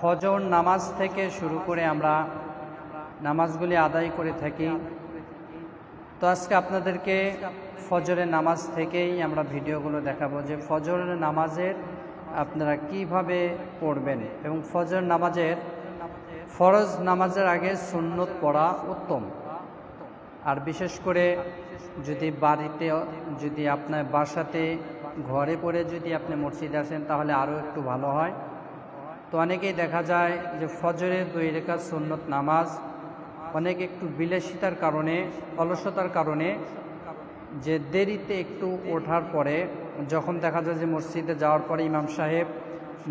ফজর নামাজ থেকে শুরু করে আমরা নামাজগুলি আদায় করে থাকি। তো আজকে আপনাদেরকে ফজরের নামাজ থেকেই আমরা ভিডিওগুলো দেখাবো যে ফজরের নামাজের আপনারা কীভাবে পড়বেন এবং ফজর নামাজের ফরজ নামাজের আগে সুন্নত পড়া উত্তম। আর বিশেষ করে যদি বাড়িতে, যদি আপনার বাসাতে, ঘরে পড়ে যদি আপনি মসজিদে আসেন তাহলে আরও একটু ভালো হয়। তো অনেকেই দেখা যায় যে ফজরের দুই রেখা সুন্নত নামাজ অনেক একটু বিলাসিতার কারণে, অলসতার কারণে যে দেরিতে একটু ওঠার পরে, যখন দেখা যায় যে মসজিদে যাওয়ার পরে ইমাম সাহেব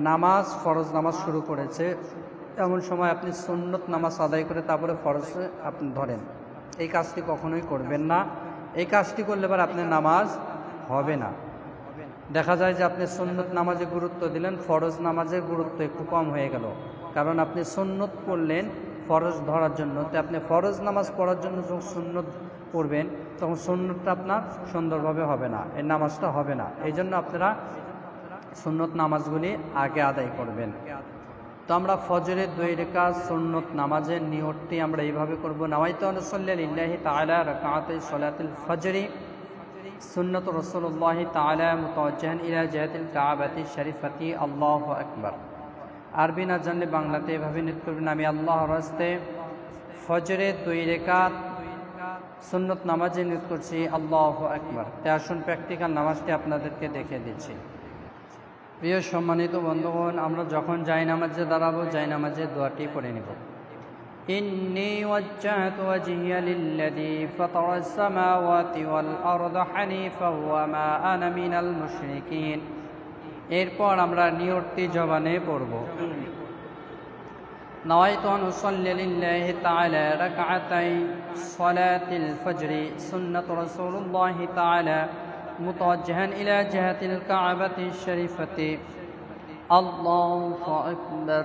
নামাজ, ফরজ নামাজ শুরু করেছে, এমন সময় আপনি সুন্নত নামাজ আদায় করে তারপরে ফরজ আপনি ধরেন। এই কাজটি কখনোই করবেন না। এই কাজটি করলে এবার আপনার নামাজ হবে না। দেখা যায় যে আপনি সুন্নত নামাজে গুরুত্ব দিলেন, ফরজ নামাজের গুরুত্ব একটু কম হয়ে গেল। কারণ আপনি সুন্নত পড়লেন ফরজ ধরার জন্য। তো আপনি ফরজ নামাজ পড়ার জন্য যখন সুন্নত পড়বেন, তখন সুন্নতটা আপনার সুন্দরভাবে হবে না এই নামাজটা হবে না। এই জন্য আপনারা সুন্নত নামাজগুলি আগে আদায় করবেন। তো আমরা ফজরের দুই রেখা সুন্নত নামাজের নিয়তটি আমরা এইভাবে করব। নামাইতো আনুসল্লাহ তালা রকাত সলাতুল ফজরি। সুন্নত রসুল্লাহ তালা মুতওয়াজ্জাহান ইলা জাহাতিল কাবাতি শরীফাতি আল্লাহ আকবার। আরবি না জানলে বাংলাতে এভাবে নিত করবেন আমি আল্লাহ রাস্তে ফজরে দুই রেখাত সুন্নত নামাজে নিত করছি। আল্লাহ আকবার। তাই আসুন প্র্যাকটিক্যাল নামাজটি আপনাদেরকে দেখে দিচ্ছি। প্রিয় সম্মানিত বন্ধুগণ, আমরা যখন যাই নামাজে দাঁড়াবো, যাই নামাজে দোয়াটি পড়ে নেব। إني وجهت وجهي للذي فطر السماوات والأرض حنيفا وما أنا من المشركين এরপর আমরা নিয়তটি জবানে পড়ব نويت أن أصلي لله تعالى ركعتي صلاة الفجر سنة رسول الله تعالى متوجها إلى جهة الكعبة الشريفة الله أكبر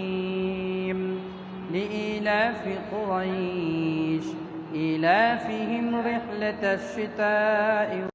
لإيلاف قريش. إيلافهم رحلة الشتاء.